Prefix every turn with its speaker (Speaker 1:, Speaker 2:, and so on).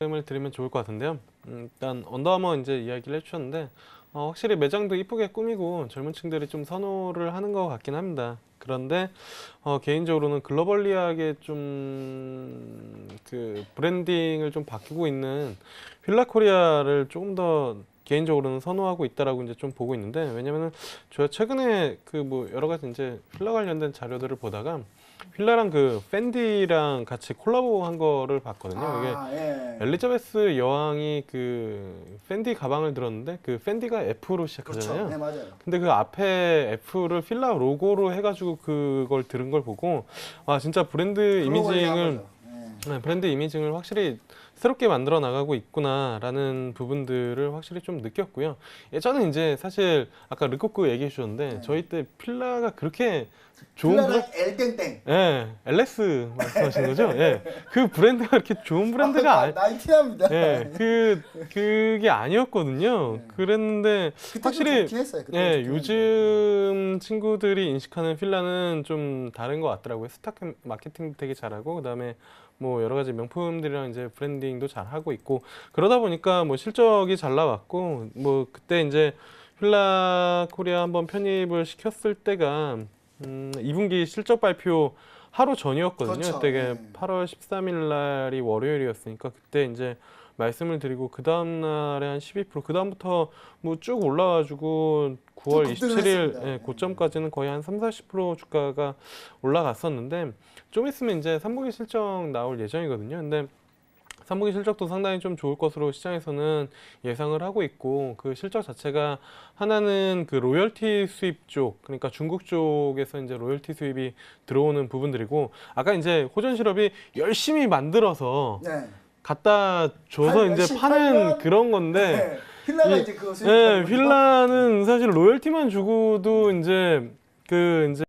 Speaker 1: 말씀을 드리면 좋을 것 같은데요. 음, 일단 언더아머 이제 이야기를 해주셨는데 어, 확실히 매장도 이쁘게 꾸미고 젊은 층들이 좀 선호를 하는 것 같긴 합니다. 그런데 어, 개인적으로는 글로벌리하게 좀 그 브랜딩을 좀 바뀌고 있는 휠라 코리아를 조금 더 개인적으로는 선호하고 있다라고 이제 좀 보고 있는데 왜냐면은 제가 최근에 그 뭐 여러 가지 이제 휠라 관련된 자료들을 보다가 휠라랑 그 팬디랑 같이 콜라보한 거를 봤거든요. 이게
Speaker 2: 아, 예.
Speaker 1: 엘리자베스 여왕이 그 팬디 가방을 들었는데 그 팬디가 F로
Speaker 2: 그렇죠.
Speaker 1: 시작하잖아요.
Speaker 2: 네, 맞아요.
Speaker 1: 근데 그 앞에 F를 필라 로고로 해가지고 그걸 들은 걸 보고 와 진짜 브랜드 이미징을. 네, 브랜드 이미징을 확실히 새롭게 만들어 나가고 있구나라는 부분들을 확실히 좀 느꼈고요. 예전에 이제 사실 아까 르코크 얘기해 주셨는데
Speaker 2: 네.
Speaker 1: 저희 때 필라가 그렇게 좋은 브랜
Speaker 2: 필라랑 엘땡땡.
Speaker 1: 예, LS 말씀하신 거죠? 예. 그 브랜드가 이렇게 좋은 브랜드가
Speaker 2: 아,
Speaker 1: 아니,
Speaker 2: 나이티합니다.
Speaker 1: 예, 그, 그게 아니었거든요.
Speaker 2: 네.
Speaker 1: 그랬는데, 확실히,
Speaker 2: 했어요.
Speaker 1: 예, 요즘 친구들이 인식하는 필라는 좀 다른 것 같더라고요. 스타 마케팅도 되게 잘하고, 그 다음에 뭐 여러 가지 명품들이랑 이제 브랜딩도 잘 하고 있고, 그러다 보니까 뭐 실적이 잘 나왔고, 뭐 그때 이제 필라 코리아 한번 편입을 시켰을 때가, 음, 2분기 실적 발표 하루 전이었거든요.
Speaker 2: 그렇죠.
Speaker 1: 그때
Speaker 2: 네.
Speaker 1: 8월 13일 날이 월요일이었으니까 그때 이제 말씀을 드리고 그 다음 날에 한 12%, 그 다음부터 뭐 쭉 올라가지고 9월
Speaker 2: 쭉 급등을
Speaker 1: 27일
Speaker 2: 했습니다.
Speaker 1: 예, 고점까지는 거의 한 3, 40% 주가가 올라갔었는데 좀 있으면 이제 3분기 실적 나올 예정이거든요. 근데 3분기 실적도 상당히 좀 좋을 것으로 시장에서는 예상을 하고 있고 그 실적 자체가 하나는 그 로열티 수입 쪽 그러니까 중국 쪽에서 이제 로열티 수입이 들어오는 부분들이고 아까 이제 호전 시럽이 열심히 만들어서
Speaker 2: 네.
Speaker 1: 갖다 줘서
Speaker 2: 팔-
Speaker 1: 이제 파는 그런 건데
Speaker 2: 네. 필라가
Speaker 1: 이-
Speaker 2: 이제 수입.
Speaker 1: 예, 휠라는 사실 로열티만 주고도 이제 그 이제